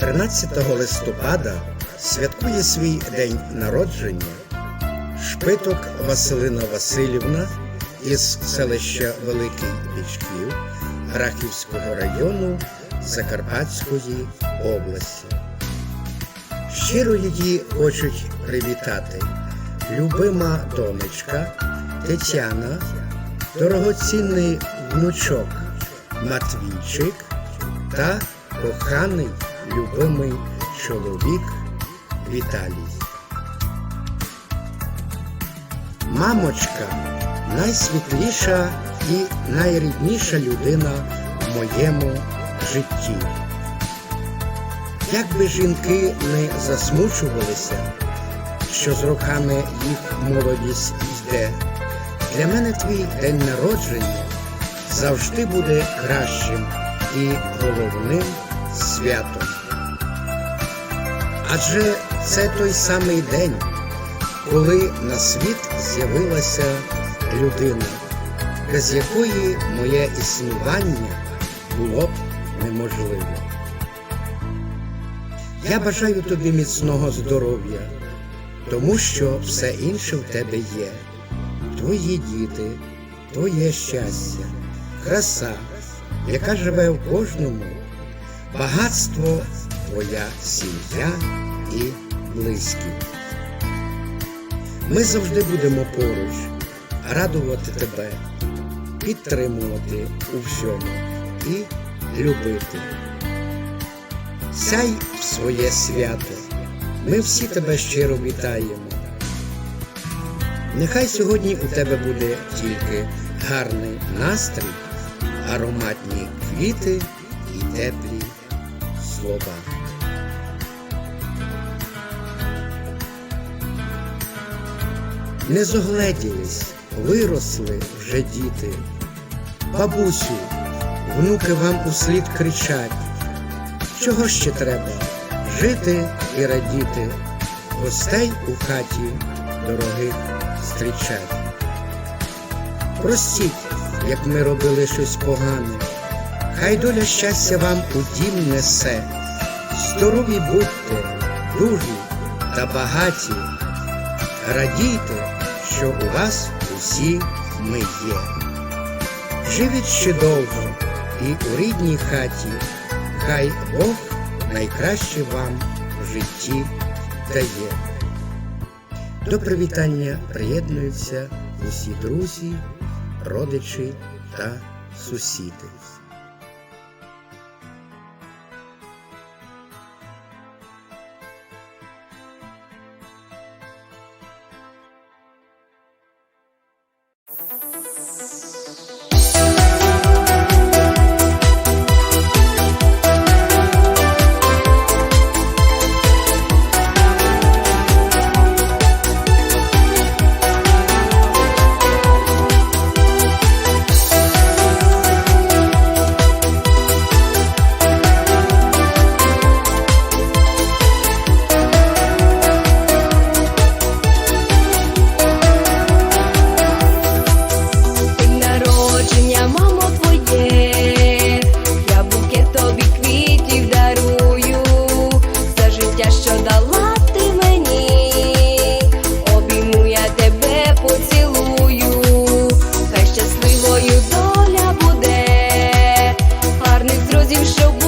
13 листопада святкує свій день народження шпиток Василина Васильівна із селища Великий Пічків Рахівського району Закарпатської області. Щиро її хочуть привітати любима донечка Тетяна, дорогоцінний внучок Матвійчик та коханий любимий чоловік Віталій. Мамочка найсвітліша і найрідніша людина в моєму житті. Як би жінки не засмучувалися, що з роками їх молодість йде, для мене твій день народження завжди буде кращим і головним святом. Адже це той самий день, коли на світ з'явилася людина, без якої моє існування було б неможливе. Я бажаю тобі міцного здоров'я, тому що все інше в тебе є. Твої діти, твоє щастя, краса, яка живе в кожному, багатство, твоя сім'я і близькі. Ми завжди будемо поруч, радувати тебе, підтримувати у всьому і любити. Сяй в своє свято, ми всі тебе щиро вітаємо. Нехай сьогодні у тебе буде тільки гарний настрій, ароматні квіти і теплі слова. Не зогледілись, виросли вже діти. Бабусю, внуки вам услід кричать. Чого ще треба? Жити і радіти, гостей у хаті дорогих зустрічать. Простіть, як ми робили щось погане, хай доля щастя вам у дім несе. Здорові будьте, дружні та багаті. Радійте, що у вас усі ми є. Живіть ще довго і у рідній хаті, хай Бог найкраще вам в житті дає. До привітання приєднуються усі друзі, родичі та сусіди. you show